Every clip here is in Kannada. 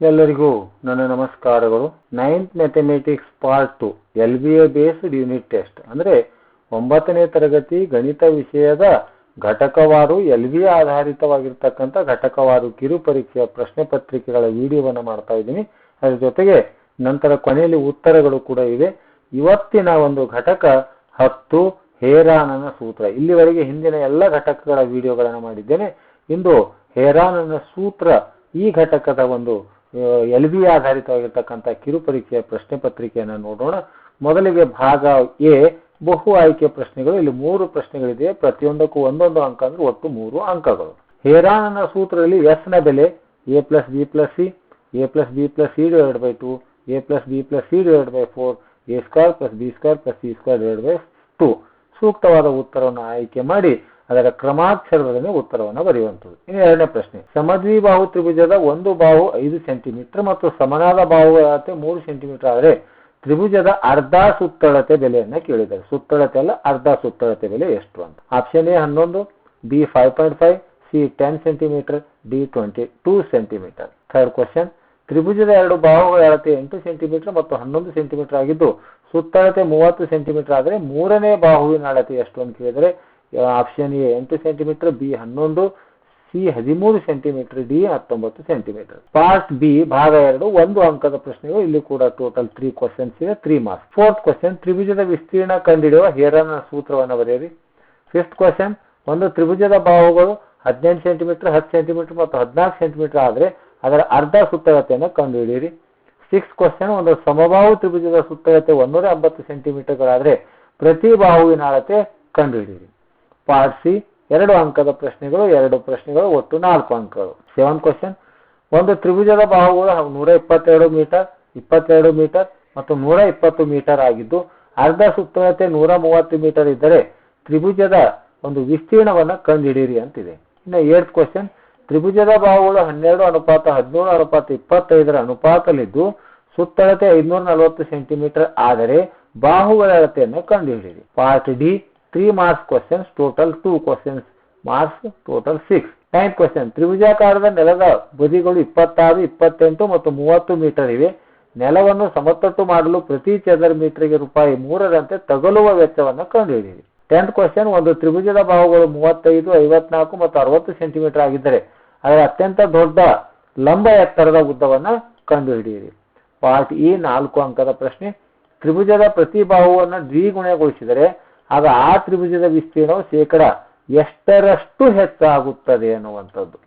ಎಲ್ಲರಿಗೂ ನನ್ನ ನಮಸ್ಕಾರಗಳು. Ninth mathematics part two L B A based unit test ಅಂದರೆ ಒಂಬತ್ತನೇ ತರಗತಿ ಗಣಿತ ವಿಷಯದ ಘಟಕವಾರು ಎಲ್ ಬಿ ಆಧಾರಿತವಾಗಿರ್ತಕ್ಕಂಥ ಘಟಕವಾರು ಕಿರು ಪರೀಕ್ಷೆಯ ಪ್ರಶ್ನೆ ಪತ್ರಿಕೆಗಳ ವಿಡಿಯೋವನ್ನು ಮಾಡ್ತಾ ಇದ್ದೀನಿ. ಅದರ ಜೊತೆಗೆ ನಂತರ ಕೊನೆಯಲ್ಲಿ ಉತ್ತರಗಳು ಕೂಡ ಇವೆ. ಇವತ್ತಿನ ಒಂದು ಘಟಕ ಹತ್ತು ಹೇರಾನನ ಸೂತ್ರ. ಇಲ್ಲಿವರೆಗೆ ಹಿಂದಿನ ಎಲ್ಲ ಘಟಕಗಳ ವಿಡಿಯೋಗಳನ್ನು ಮಾಡಿದ್ದೇನೆ. ಇಂದು ಹೇರಾನನ ಸೂತ್ರ ಈ ಘಟಕದ ಒಂದು ಎಲ್ ಬಿ ಆಧಾರಿತವಾಗಿರ್ತಕ್ಕಂಥ ಕಿರು ಪರೀಕ್ಷೆಯ ಪ್ರಶ್ನೆ ಪತ್ರಿಕೆಯನ್ನು ನೋಡೋಣ. ಮೊದಲಿಗೆ ಭಾಗ ಎ, ಬಹು ಆಯ್ಕೆ ಪ್ರಶ್ನೆಗಳು. ಇಲ್ಲಿ ಮೂರು ಪ್ರಶ್ನೆಗಳಿದೆ. ಪ್ರತಿಯೊಂದಕ್ಕೂ ಒಂದೊಂದು ಅಂಕ ಅಂದ್ರೆ ಒಟ್ಟು ಮೂರು ಅಂಕಗಳು. ಹೇರಾನನ ಸೂತ್ರದಲ್ಲಿ ಎಸ್ನ ಬೆಲೆ, A plus B plus C, A plus B plus C divide by two, A plus B plus C divide by four, A square plus B square plus C square divide by two. ಸೂಕ್ತವಾದ ಉತ್ತರವನ್ನು ಆಯ್ಕೆ ಮಾಡಿ. ಅದರ ಕ್ರಮಾಕ್ಷರದಲ್ಲಿ ಉತ್ತರವನ್ನು ಬರೆಯುವಂಥದ್ದು. ಇನ್ನು ಎರಡನೇ ಪ್ರಶ್ನೆ ಸಮದ್ವಿಬಾಹು ತ್ರಿಭುಜದ ಒಂದು ಬಾಹು ಐದು ಸೆಂಟಿಮೀಟರ್ ಮತ್ತು ಸಮನಾದ ಬಾಹು ಅಳತೆ ಮೂರು ಸೆಂಟಿಮೀಟರ್ ಆದರೆ ತ್ರಿಭುಜದ ಅರ್ಧ ಸುತ್ತಳತೆ ಬೆಲೆಯನ್ನು ಕೇಳಿದ್ದಾರೆ. ಸುತ್ತಳತೆ ಅಲ್ಲ, ಅರ್ಧ ಸುತ್ತಳತೆ ಬೆಲೆ ಎಷ್ಟು ಅಂತ. ಆಪ್ಷನ್ ಎ ಹನ್ನೊಂದು B five point five C ten centimetre D twenty two centimetre third question ತ್ರಿಭುಜದ ಎರಡು ಬಾಹುಗಳ ಅಳತೆ ಎಂಟು ಸೆಂಟಿಮೀಟರ್ ಮತ್ತು ಹನ್ನೊಂದು ಸೆಂಟಿಮೀಟರ್ ಆಗಿದ್ದು ಸುತ್ತಳತೆ ಮೂವತ್ತು ಸೆಂಟಿಮೀಟರ್ ಆದರೆ ಮೂರನೇ ಬಾಹುವಿನ ಅಳತೆ ಎಷ್ಟು ಅಂತ ಕೇಳಿದರೆ ಆಪ್ಷನ್ ಎ ಎಂಟು ಸೆಂಟಿಮೀಟರ್ ಬಿ ಹನ್ನೊಂದು, ಸಿ ಹದಿಮೂರು ಸೆಂಟಿಮೀಟರ್ ಡಿ ಹತ್ತೊಂಬತ್ತು ಸೆಂಟಿಮೀಟರ್ ಪಾರ್ಟ್ ಬಿ ಭಾಗ ಎರಡು, ಒಂದು ಅಂಕದ ಪ್ರಶ್ನೆಗಳು ಇಲ್ಲಿ ಕೂಡ ಟೋಟಲ್ ತ್ರೀ ಕ್ವಶನ್ಸ್ ಇದೆ ತ್ರೀ ಮಾರ್ಕ್ಸ್ ಫೋರ್ತ್ ಕ್ವಶನ್ ತ್ರಿಭುಜದ ವಿಸ್ತೀರ್ಣ ಕಂಡುಹಿಡಿಯುವ ಹೇರನ ಸೂತ್ರವನ್ನು ಬರೆಯಿರಿ. ಫಿಫ್ತ್ ಕ್ವಶನ್ ಒಂದು ತ್ರಿಭುಜದ ಬಾಹುಗಳು ಹದಿನೆಂಟು ಸೆಂಟಿಮೀಟರ್ ಹತ್ತು ಸೆಂಟಿಮೀಟರ್ ಮತ್ತು ಹದಿನಾಲ್ಕು ಸೆಂಟಿಮೀಟರ್ ಆದರೆ ಅದರ ಅರ್ಧ ಸುತ್ತಳತೆಯನ್ನು ಕಂಡುಹಿಡಿಯಿರಿ. ಸಿಕ್ಸ್ ಕ್ವಶನ್ ಒಂದು ಸಮಬಾಹು ತ್ರಿಭುಜದ ಸುತ್ತಳತೆ ಒಂದೂರ ಎಂಬತ್ತು ಸೆಂಟಿಮೀಟರ್ಗಳಾದರೆ ಪ್ರತಿ ಬಾಹುವಿನ ಅಳತೆ ಕಂಡುಹಿಡಿಯಿರಿ. ಪಾರ್ಟ್ ಸಿ ಎರಡು ಅಂಕದ ಪ್ರಶ್ನೆಗಳು, ಎರಡು ಪ್ರಶ್ನೆಗಳು, ಒಟ್ಟು ನಾಲ್ಕು ಅಂಕಗಳು. ಸೆವೆನ್ ಕ್ವಶನ್ ಒಂದು ತ್ರಿಭುಜದ ಬಾಹುಗಳು ನೂರ ಇಪ್ಪತ್ತೆರಡು ಮೀಟರ್ ಇಪ್ಪತ್ತೆರಡು ಮೀಟರ್ ಮತ್ತು ನೂರ ಇಪ್ಪತ್ತು ಮೀಟರ್ ಆಗಿದ್ದು, ಅರ್ಧ ಸುತ್ತಳತೆ ನೂರ ಮೂವತ್ತು ಮೀಟರ್ ಇದ್ದರೆ ತ್ರಿಭುಜದ ಒಂದು ವಿಸ್ತೀರ್ಣವನ್ನು ಕಂಡುಹಿಡಿಯಿರಿ ಅಂತಿದೆ. ಇನ್ನು ಏಟ್ ಕ್ವಶನ್ ತ್ರಿಭುಜದ ಬಾಹುಗಳು ಹನ್ನೆರಡು ಅನುಪಾತ ಹದಿನೇಳು ಅನುಪಾತ ಇಪ್ಪತ್ತೈದರ ಅನುಪಾತಲಿದ್ದು ಸುತ್ತಳತೆ ಐದುನೂರ ನಲವತ್ತು ಸೆಂಟಿಮೀಟರ್ ಆದರೆ ಬಾಹುಗಳ ಅಳತೆಯನ್ನು ಕಂಡುಹಿಡಿಯಿರಿ. Part D three marks questions total two questions marks total six nine question ತ್ರಿಭುಜಾಕಾರದ ನೆಲದ ಬದಿಗಳು ಇಪ್ಪತ್ತಾರು, ಇಪ್ಪತ್ತೆಂಟು ಮತ್ತು ಮೂವತ್ತು ಮೀಟರ್ ಇವೆ. ನೆಲವನ್ನು ಸಮತಟ್ಟು ಮಾಡಲು ಪ್ರತಿ ಚದರ ಮೀಟರ್ಗೆ ರೂಪಾಯಿ ಮೂರರಂತೆ ತಗಲುವ ವೆಚ್ಚವನ್ನು ಕಂಡುಹಿಡಿಯಿರಿ. ಟೆಂತ್ ಕ್ವಶನ್ ಒಂದು ತ್ರಿಭುಜದ ಬಾಹುಗಳು ಮೂವತ್ತೈದು, ಐವತ್ನಾಲ್ಕು ಮತ್ತು ಅರವತ್ತು ಸೆಂಟಿಮೀಟರ್ ಆಗಿದ್ದರೆ ಅದರ ಅತ್ಯಂತ ದೊಡ್ಡ ಲಂಬ ಎತ್ತರದ ಉದ್ದವನ್ನು ಕಂಡುಹಿಡಿಯಿರಿ. ಪಾರ್ಟ್ ಇ ನಾಲ್ಕು ಅಂಕದ ಪ್ರಶ್ನೆ. ತ್ರಿಭುಜದ ಪ್ರತಿ ಬಾಹುವನ್ನು ದ್ವಿಗುಣಗೊಳಿಸಿದರೆ ಆಗ ಆ ತ್ರಿಭುಜದ ವಿಸ್ತೀರ್ಣವು ಶೇಕಡ ಎಷ್ಟರಷ್ಟು ಹೆಚ್ಚಾಗುತ್ತದೆ ಅನ್ನುವಂಥದ್ದು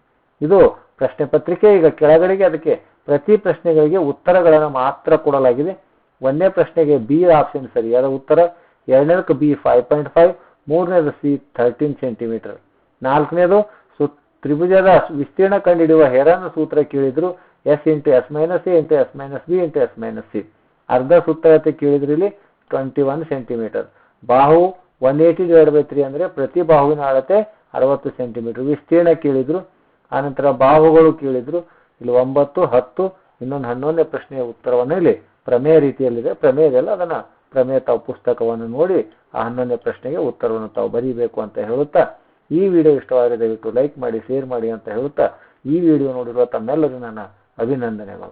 ಇದು ಪ್ರಶ್ನೆ ಪತ್ರಿಕೆ, ಈಗ ಕೆಳಗಡೆಗೆ ಅದಕ್ಕೆ ಪ್ರತಿ ಪ್ರಶ್ನೆಗಳಿಗೆ ಉತ್ತರಗಳನ್ನು ಮಾತ್ರ ಕೊಡಲಾಗಿದೆ. ಒಂದನೇ ಪ್ರಶ್ನೆಗೆ ಬಿ ಆಪ್ಷನ್ ಸರಿಯಾದ ಉತ್ತರ ಎರಡನೇದಕ್ಕೆ ಬಿ ಫೈವ್ ಪಾಯಿಂಟ್ ಫೈವ್ ಮೂರನೇದು ಸಿ ಥರ್ಟೀನ್ ಸೆಂಟಿಮೀಟರ್ ನಾಲ್ಕನೇದು ಸು ತ್ರಿಭುಜದ ವಿಸ್ತೀರ್ಣ ಕಂಡುಹಿಡಿಯುವ ಹೆರನ ಸೂತ್ರ ಕೇಳಿದ್ರು S into S minus A into S minus B into S minus C ಅರ್ಧ ಸೂತ್ರ ಕೇಳಿದ್ರು ಇಲ್ಲಿ? ಟ್ವೆಂಟಿ ಒನ್ ಸೆಂಟಿಮೀಟರ್ ಬಾಹು one eighty divide by three ಅಂದರೆ ಪ್ರತಿ ಬಾಹುವಿನ ಅಳತೆ ಅರವತ್ತು ಸೆಂಟಿಮೀಟರ್. ವಿಸ್ತೀರ್ಣ ಕೇಳಿದರು, ಆನಂತರ ಬಾಹುಗಳು ಕೇಳಿದರು, ಇಲ್ಲಿ ಒಂಬತ್ತು, ಹತ್ತು, ಇನ್ನೊಂದು ಹನ್ನೊಂದನೇ ಪ್ರಶ್ನೆಯ ಉತ್ತರವನ್ನು ಇಲ್ಲಿ ಪ್ರಮೇಯ ರೀತಿಯಲ್ಲಿದೆ, ಪ್ರಮೇಯದಲ್ಲ ಅದನ್ನು ಪ್ರಮೇಯ ತಾವು ಪುಸ್ತಕವನ್ನು ನೋಡಿ ಆ ಹನ್ನೊಂದನೇ ಪ್ರಶ್ನೆಗೆ ಉತ್ತರವನ್ನು ತಾವು ಬರೀಬೇಕು ಅಂತ ಹೇಳುತ್ತಾ, ಈ ವಿಡಿಯೋ ಇಷ್ಟವಾಗಿದೆ ದಯವಿಟ್ಟು ಲೈಕ್ ಮಾಡಿ, ಶೇರ್ ಮಾಡಿ ಅಂತ ಹೇಳುತ್ತಾ, ಈ ವಿಡಿಯೋ ನೋಡಿರುವ ತಮ್ಮೆಲ್ಲರೂ ನನ್ನ ಅಭಿನಂದನೆಗಳು.